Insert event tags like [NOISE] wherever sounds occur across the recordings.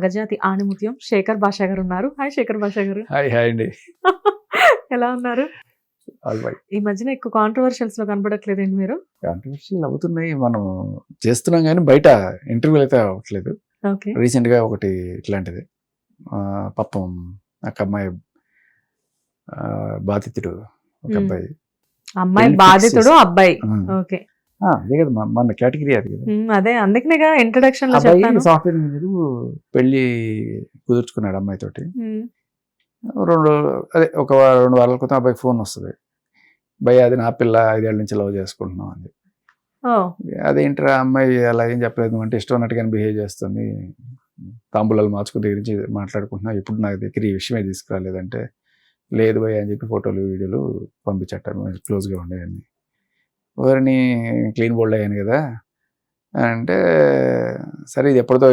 మగజాతి ఆణిముత్యం శేఖర్ భాషా గారు ఉన్నారు. హాయ్ శేఖర్ భాషా గారు హాయ్ హాయ్ అండి. [LAUGHS] ఎలా ఉన్నారు? ఈ మధ్యన ఎక్కువ కాంట్రవర్షియల్స్లో కనబడట్లేదండి మీరు? కాంట్రవర్షియల్ అవుతున్నాయి మనం చేస్తున్నాం కానీ బయట ఇంటర్వ్యూలు అయితే అవ్వట్లేదు. రీసెంట్గా ఒకటి ఇట్లాంటిది. పాపం ఒక అమ్మాయి బాధితుడు ఒక. అబ్బాయి. అమ్మాయి బాధితుడు అబ్బాయి. ఓకే. అదే కదా మన- కేటగిరీ అది కదా. అదే అందుకనేగా ఇంట్రడక్షన్ అబ్బాయి సాఫ్ట్వేర్ ఇంజనీర్ పెళ్ళి కుదుర్చుకున్నాడు అమ్మాయి తోటి ఉమ్, రెండు అదే ఒక రెండు వారాల క్రితం అబ్బాయికి ఫోన్ వస్తుంది. భయ్య అది నా పిల్ల ఐదేళ్ళ నుంచి లవ్ చేసుకుంటున్నాం అని చెప్పి. అదేంట్రా అమ్మాయి అలా ఏం చెప్పలేదు అంటే ఇష్టం ఉన్నట్టుగానే బిహేవ్ చేస్తుంది. తాంబూలాలు మార్చుకుని దగ్గర నుంచి మాట్లాడుకుంటున్నా ఇప్పుడు నా దగ్గర ఈ విషయమే తీసుకురాలేదంటే లేదు భయ్య అని చెప్పి ఫోటోలు వీడియోలు పంపించట క్లోజ్గా ఉండేవన్నీ ఎవరిని క్లీన్ బోల్డ్ అయ్యాను కదా. అంటే సరే ఇది ఎప్పటితో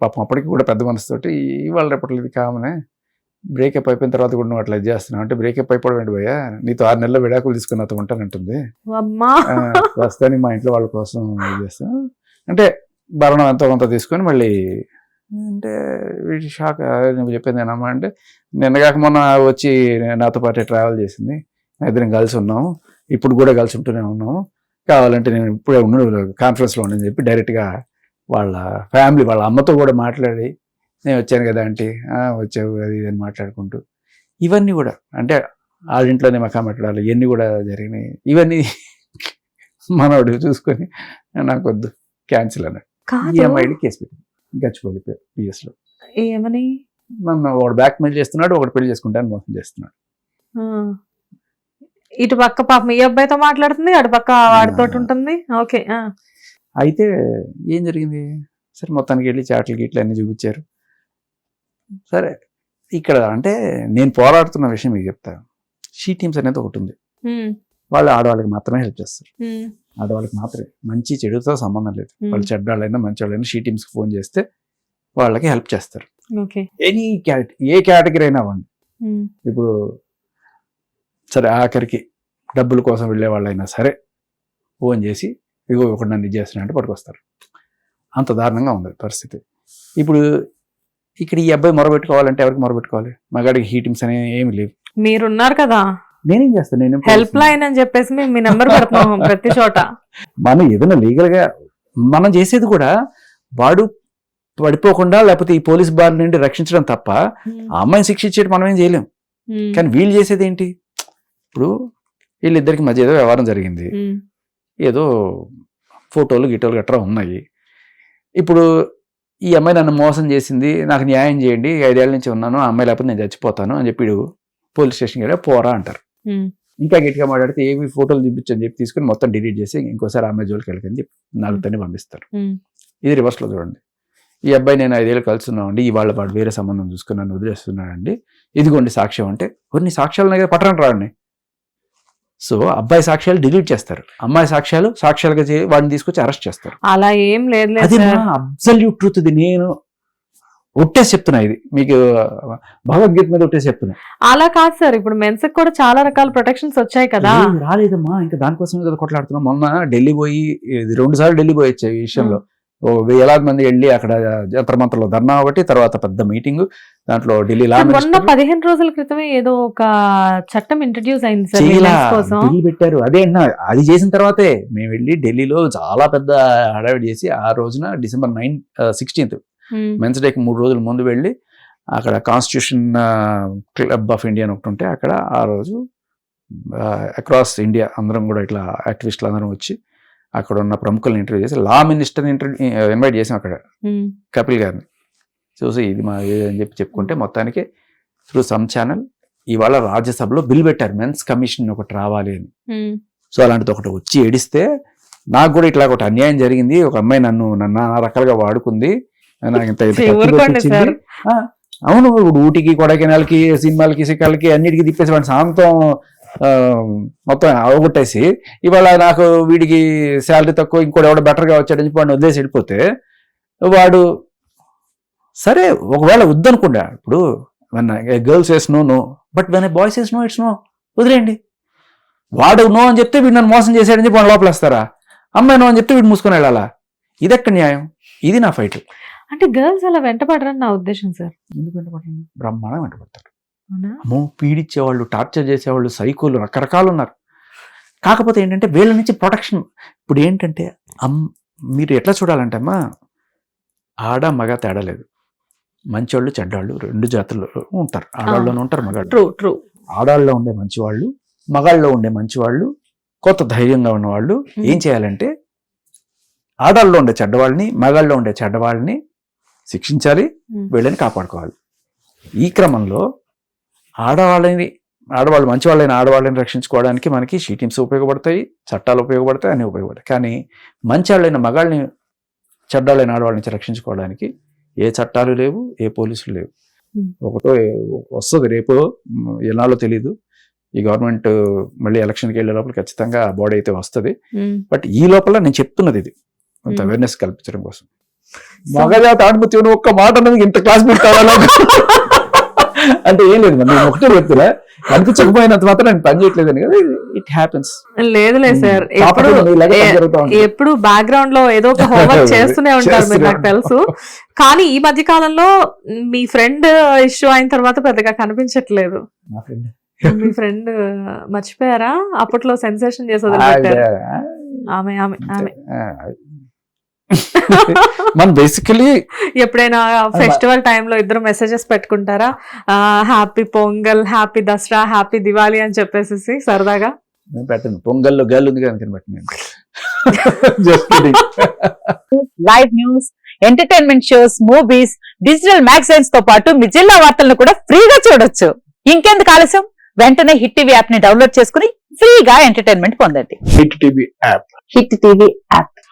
పాపం అప్పటికి కూడా పెద్ద మనసుతోటి ఇవాళ రేపట్లో ఇది కామనే. బ్రేకప్ అయిపోయిన తర్వాత కూడా నువ్వు అట్లా ఇది చేస్తున్నావు. అంటే బ్రేకప్ అయిపోవడం ఏంటి భయ్యా? నీతో ఆరు నెలల విడాకులు తీసుకుని నాతో ఉంటానంటుంది ప్రస్తుతానికి మా ఇంట్లో వాళ్ళ కోసం చేస్తాం. అంటే భరణం ఎంతో కొంత తీసుకొని మళ్ళీ అంటే వీడి షాక్ "ఆ, నువ్వు చెప్పింది ఏనమ్మా అంటే నిన్నగాక మొన్న వచ్చి నాతో పాటు ట్రావెల్ చేసింది. ఇద్దరం కలిసి ఉన్నాము. ఇప్పుడు కూడా కలిసి ఉంటూనే ఉన్నాము. కావాలంటే నేను ఇప్పుడే ఉండు కాన్ఫరెన్స్లో ఉండని చెప్పి డైరెక్ట్గా వాళ్ళ ఫ్యామిలీ వాళ్ళ అమ్మతో కూడా మాట్లాడి నేను వచ్చాను కదా ఆంటీ "ఆ, వచ్చావు అది ఇది అని మాట్లాడుకుంటూ. ఇవన్నీ కూడా అంటే వాళ్ళ ఇంట్లోనే మకా పెట్టడాలు ఇవన్నీ కూడా జరిగినాయి. ఇవన్నీ [LAUGHS] మనవాడు చూసుకొని నాకు వద్దు క్యాన్సిల్ అన్నాడు. ఈఎంఐడి కేసు పెట్టి గచ్చిపోయి పిఎస్లో. ఏమని? నన్ను ఒకడు బ్యాక్ మెయిల్ చేస్తున్నాడు ఒకటి పెళ్ళి చేసుకుంటాను మోసం చేస్తున్నాడు. ఇటు పక్క పాపం ఈ అబ్బాయితో మాట్లాడుతుంది అటు పక్క వాడితో ఉంటుంది. ఓకే. అయితే ఏం జరిగింది? సరే మొత్తానికి వెళ్ళి చాట్లు గిట్లు అన్ని చూపించారు. సరే ఇక్కడ అంటే నేను పోరాడుతున్న విషయం మీకు చెప్తా. షీ టీమ్స్ అనేది ఒకటి ఉంది. వాళ్ళు ఆడవాళ్ళకి మాత్రమే హెల్ప్ చేస్తారు. ఆడవాళ్ళకి మాత్రమే. మంచి చెడుతో సంబంధం లేదు. వాళ్ళు చెడ్డాళ్ళైనా మంచి వాళ్ళైనా షీ టీమ్స్కి ఫోన్ చేస్తే వాళ్ళకి హెల్ప్ చేస్తారు. ఓకే. ఎనీ క్యాట ఏ కేటగిరీ అయినా అవ్వండి ఇప్పుడు సరే ఆఖరికి డబ్బుల కోసం వెళ్ళే వాళ్ళైనా సరే ఫోన్ చేసి ఇగో ఒకటి నన్ను ఇది చేస్తున్నట్టు పట్టుకొస్తారు. అంత దారుణంగా ఉంది పరిస్థితి. ఇప్పుడు ఇక్కడ ఈ అబ్బాయి మొరబెట్టుకోవాలంటే ఎవరికి మొరబెట్టుకోవాలి? మగాడికి హీటింగ్స్ అనేవి ఏమి లేవు. మీరున్నారు కదా. నేనేం చేస్తాను? నేను హెల్ప్ లైన్ అని చెప్పేసి మేము మీ నెంబర్ పెడుతున్నాం [LAUGHS] ప్రతి చోట. మనం ఏదైనా లీగల్గా మనం చేసేది కూడా వాడు పడిపోకుండా లేకపోతే ఈ పోలీస్ బార్ నుండి రక్షించడం తప్ప ఆ అమ్మాయిని శిక్షించేది మనం ఏం చేయలేం. ఉమ్, కానీ వీళ్ళు చేసేది ఏంటి? ఇప్పుడు వీళ్ళిద్దరికి మధ్య ఏదో వ్యవహారం జరిగింది. ఏదో ఫోటోలు గిటోలు గట్రా ఉన్నాయి. ఇప్పుడు ఈ అమ్మాయి నన్ను మోసం చేసింది నాకు న్యాయం చేయండి ఐదేళ్ళ నుంచి ఉన్నాను ఆ అమ్మాయి లేకపోతే నేను చచ్చిపోతాను అని చెప్పి పోలీస్ స్టేషన్కి వెళ్ళి పోరా అంటారు. ఇంకా గట్టిగా మాట్లాడితే ఏవి ఫోటోలు చూపించని చెప్పి తీసుకుని మొత్తం డిలీట్ చేసి ఇంకోసారి అమ్మాయి జోలికి వెళ్ళకని చెప్పి నాలుగు తన్ని పంపిస్తారు. ఇది రివర్స్లో చూడండి. ఈ అబ్బాయి నేను ఐదేళ్ళు కలుస్తున్నామండి ఇవాళ వాడు వేరే సంబంధం చూసుకుని నన్ను వదిలేస్తున్నాడండి. ఇదిగోండి సాక్ష్యం అంటే కొన్ని సాక్ష్యాలు పట్టణం రాండి సో అబ్బాయి సాక్ష్యాలు డిలీట్ చేస్తారు. అమ్మాయి సాక్ష్యాలు సాక్ష్యాలుగా వాడిని తీసుకొచ్చి అరెస్ట్ చేస్తారు. అలా ఏం లేదు అది నా. అబ్సల్యూట్ ట్రూత్ ఇది. నేను ఒట్టేసి చెప్తున్నా ఇది. మీకు భగవద్గీత మీద ఒట్టేసి చెప్తున్నా. అలా కాదు సార్. ఇప్పుడు మెన్స్ కూడా చాలా రకాల ప్రొటెక్షన్స్ వచ్చాయి కదా. రాలేదమ్మా. ఇంకా దానికోసమే కదా కొట్లాడుతున్నాం. మొన్న ఢిల్లీ పోయి ఇది రెండు సార్లు ఢిల్లీ పోయి వచ్చాయి ఈ విషయంలో. వేలాది మంది వెళ్ళి అక్కడ జంతర్ మంతర్లో ధర్నా ఒకటి తర్వాత పెద్ద మీటింగ్. దాంట్లో ఢిల్లీ మొన్న పదిహేను రోజుల క్రితమే ఏదో ఒక చట్టం ఇంట్రడ్యూస్ అయింది పెట్టారు. అదే అది చేసిన తర్వాతే మేము వెళ్ళి ఢిల్లీలో చాలా పెద్ద హడావిడి చేసి ఆ రోజున డిసెంబర్ నైన్ సిక్స్టీన్త్ మెన్స్ డేకి మూడు రోజుల ముందు వెళ్ళి అక్కడ కాన్స్టిట్యూషన్ క్లబ్ ఆఫ్ ఇండియా అని ఒకటి ఉంటే అక్కడ ఆ రోజు అక్రాస్ ఇండియా అందరం కూడా ఇట్లా యాక్టివిస్టులు అందరం వచ్చి అక్కడ ఉన్న ప్రముఖులను ఇంటర్వ్యూ చేసి లా మినిస్టర్ని ఇంటర్వ్యూ ఇన్వైట్ చేసాం అక్కడ. ఉమ్, కపిల్ గారిని. చూసి ఇది మా అని చెప్పి చెప్పుకుంటే మొత్తానికి త్రూ సమ్ ఛానల్ ఇవాళ రాజ్యసభలో బిల్ పెట్టారు. మెన్స్ కమిషన్ ఒకటి రావాలి అని. ఉమ్, సో అలాంటిది ఒకటి వచ్చి ఏడిస్తే నాకు కూడా ఇట్లా ఒకటి అన్యాయం జరిగింది. ఒక అమ్మాయి నన్ను నన్ను నానా రకాలుగా వాడుకుంది. నాకు ఇంత అవును ఇప్పుడు ఊటీకి కొడైకెనాల్కి సినిమాలకి సిక్కాలకి అన్నిటికీ తిప్పేసి వాడి సాంతం మొత్తం అవగొట్టేసి ఇవాళ నాకు వీడికి శాలరీ తక్కువ ఇంకోటి ఎవడో బెటర్గా వచ్చాడని చెప్పి వాడిని వదిలేసి వెళ్ళిపోతే వాడు సరే ఒకవేళ వద్దనుకుండా ఇప్పుడు girls ways no no but when boys ways no it's no వదిలేయండి. వాడు నో అని చెప్తే వీడు నన్ను మోసం చేశాడని చెప్పి వాడు లోపలేస్తారా? అమ్మాయి నో అని చెప్తే వీడు మూసుకొని వెళ్ళాలా? ఇదెక్కడ న్యాయం? ఇది నా ఫైట్ అంటే గర్ల్స్ అలా వెంటపడరని నా ఉద్దేశం సార్ ఎందుకు వెంటబడతారు బ్రహ్మాండం వెంటబడతారు అవునా అమ్మో పీడించేవాళ్ళు టార్చర్ చేసేవాళ్ళు సైకోలు రకరకాలు ఉన్నారు కాకపోతే ఏంటంటే వీళ్ళ నుంచి ప్రొటెక్షన్. ఇప్పుడు ఏంటంటే అమ్ మీరు ఎట్లా చూడాలంటే అమ్మా ఆడ మగ తేడా లేదు. మంచోళ్ళు చెడ్డాళ్ళు రెండు జాతులు ఉంటారు. ఆడవాళ్ళలోనే ఉంటారు మగాళ్ళు. ట్రూ ట్రూ ఆడాళ్ళలో ఉండే మంచివాళ్ళు మగాళ్ళలో ఉండే మంచివాళ్ళు కొత్త ధైర్యంగా ఉన్నవాళ్ళు Hmm. ఏం చేయాలంటే ఆడాళ్ళలో ఉండే చెడ్డవాళ్ళని మగాళ్ళలో ఉండే చెడ్డవాళ్ళని శిక్షించాలి Hmm. వీళ్ళని కాపాడుకోవాలి. ఈ క్రమంలో ఆడవాళ్ళని ఆడవాళ్ళు మంచి వాళ్ళైన ఆడవాళ్ళని రక్షించుకోవడానికి మనకి షీ టీమ్స్ ఉపయోగపడతాయి చట్టాలు ఉపయోగపడతాయి అన్నీ ఉపయోగపడతాయి. కానీ మంచి వాళ్ళైన మగాళ్ళని చెడ్డాళ్ళైన ఆడవాళ్ళ నుంచి రక్షించుకోవడానికి ఏ చట్టాలు లేవు ఏ పోలీసులు లేవు. ఒకటో వస్తుంది రేపు ఎన్నాలో తెలీదు. ఈ గవర్నమెంట్ మళ్ళీ ఎలక్షన్కి వెళ్ళే లోపల ఖచ్చితంగా బాడీ అయితే వస్తుంది. బట్ ఈ లోపల నేను చెప్తున్నది ఇది. కొంత. అవేర్నెస్ కల్పించడం కోసం. మగజాత ఆణిముత్యం ఒక్క మాట ఇంత క్లాస్ పెట్టాలా అంటే ఏం లేదు మరి నేను ఒకటే చెప్తున్నా. అనిపించకపోయినంత మాత్రం నేను పని చేయట్లేదని కదా ఇట్ హ్యాపెన్స్ లేదులే సార్ ఎప్పుడు ఎప్పుడు బ్యాక్గ్రౌండ్లో ఏదో ఒక హోంవర్క్ [LAUGHS] చేస్తూనే ఉంటారు మీరు నాకు తెలుసు. కానీ ఈ మధ్య కాలంలో మీ ఫ్రెండ్ ఇష్యూ అయిన తర్వాత పెద్దగా కనిపించట్లేదు. మీ ఫ్రెండ్ మర్చిపోయారా? అప్పట్లో సెన్సేషన్ చేసి వదిలిపెట్టారు. ఆమె ఆమె ఆమె. మన బేసికలీ ఎప్పుడైనా ఫెస్టివల్లో ఇద్దరు మెసేజెస్ పెట్టుకుంటారా? Happy Pongal happy Dasara happy Diwali అని చెప్పేసి సరదాగా. నేను పెట్టను. పొంగల్లో గల్లు ఉంది కనుక పెట్టను నేను. Just kidding live news entertainment shows movies digital మ్యాగజైన్స్తో పాటు మీ జిల్లా వార్తలను కూడా ఫ్రీగా చూడొచ్చు. ఇంకెందుకు ఆలస్యం? వెంటనే హిట్ టీవీ యాప్ని డౌన్లోడ్ చేసుకుని ఫ్రీగా ఎంటర్టైన్మెంట్ పొందండి. Hit TV app. Hit TV app.